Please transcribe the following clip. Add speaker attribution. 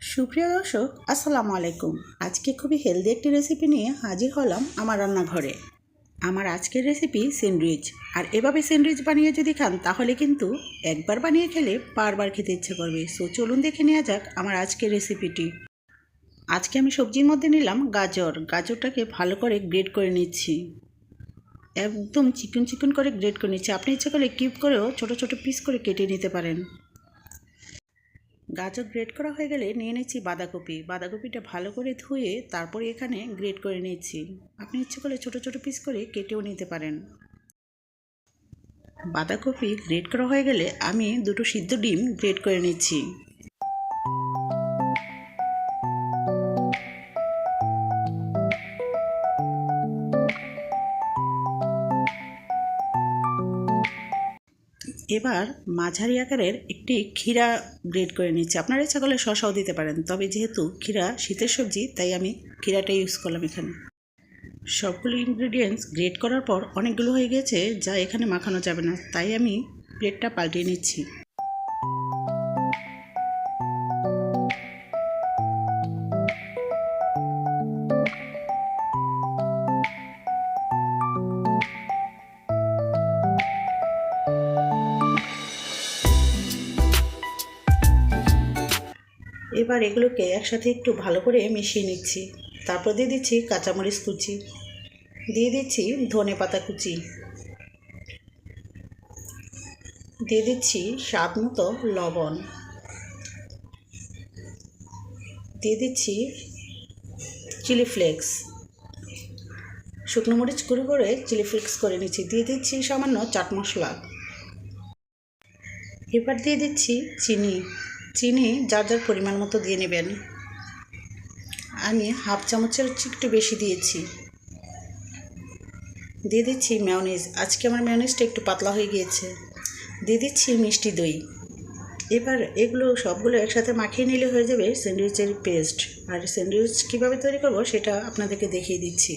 Speaker 1: সুপ্রিয় দর্শক, আসসালামু আলাইকুম। আজকে খুবই হেলদি একটি রেসিপি নিয়ে হাজির হলাম আমার রান্নাঘরে। আমার আজকের রেসিপি স্যান্ডউইচ আর এভাবে স্যান্ডউইচ বানিয়ে যদি খান, তাহলে কিন্তু একবার বানিয়ে খেলে বারবার খেতে ইচ্ছে করবে। সো চলুন দেখে নেওয়া যাক আমার আজকের রেসিপিটি আজকে আমি সবজির মধ্যে নিলাম গাজর। গাজরটাকে ভালো করে গ্রেড করে নিচ্ছি। একদম চিকন চিকন করে গ্রেড করে নিচ্ছি। আপনি ইচ্ছে করলে কিউব করেও ছোট ছোট পিস করে কেটে নিতে পারেন। গাজর গ্রেট করা হয়ে গেলে নিয়ে নিচ্ছি বাঁধাকপি। বাঁধাকপিটা ভালো করে ধুয়ে তারপরে এখানে গ্রেট করে নিচ্ছি। আপনি ইচ্ছে করলে ছোটো ছোটো পিস করে কেটেও নিতে পারেন। বাঁধাকপি গ্রেট করা হয়ে গেলে আমি দুটো সিদ্ধ ডিম গ্রেট করে নিচ্ছি। এবার মাঝারি আকারের একটি ক্ষীরা গ্রেড করে নিচ্ছি। আপনারা ইচ্ছা করলে শশাও দিতে পারেন, তবে যেহেতু ক্ষীরা শীতের সবজি, তাই আমি ক্ষীরাটা ইউজ করলাম এখানে। সবগুলো ইনগ্রিডিয়েন্টস গ্রেড করার পর অনেকগুলো হয়ে গেছে, যা এখানে মাখানো যাবে না, তাই আমি প্লেটটা পাল্টিয়ে নিচ্ছি। এবার এগুলোকে একসাথে একটু ভালো করে মিশিয়ে নিচ্ছি। তারপর দিয়ে দিচ্ছি কাঁচামরিচ কুচি। দিয়ে দিচ্ছি ধনে পাতা কুচি। দিয়ে দিচ্ছি স্বাদ মতো লবণ। দিয়ে দিচ্ছি চিলি ফ্লেক্স। শুকনো মরিচ গুঁড়ো করে চিলি ফ্লেক্স করে নিচ্ছি। দিয়ে দিচ্ছি সামান্য চাট মশলা। এবার দিয়ে দিচ্ছি চিনি। চিনি যার যার পরিমাণ মতো দিয়ে নেবেন। আমি হাফ চামচের হচ্ছে একটু বেশি দিয়েছি। দিয়ে দিচ্ছি ম্যাওনিজ আজকে আমার ম্যাওনিজটা একটু পাতলা হয়ে গিয়েছে। দিয়ে দিচ্ছি মিষ্টি দই। এবার এগুলো সবগুলো একসাথে মাখিয়ে নিলে হয়ে যাবে স্যান্ডউইচের পেস্ট। আর স্যান্ডউইচ কীভাবে তৈরি করব সেটা আপনাদেরকে দেখিয়ে দিচ্ছি।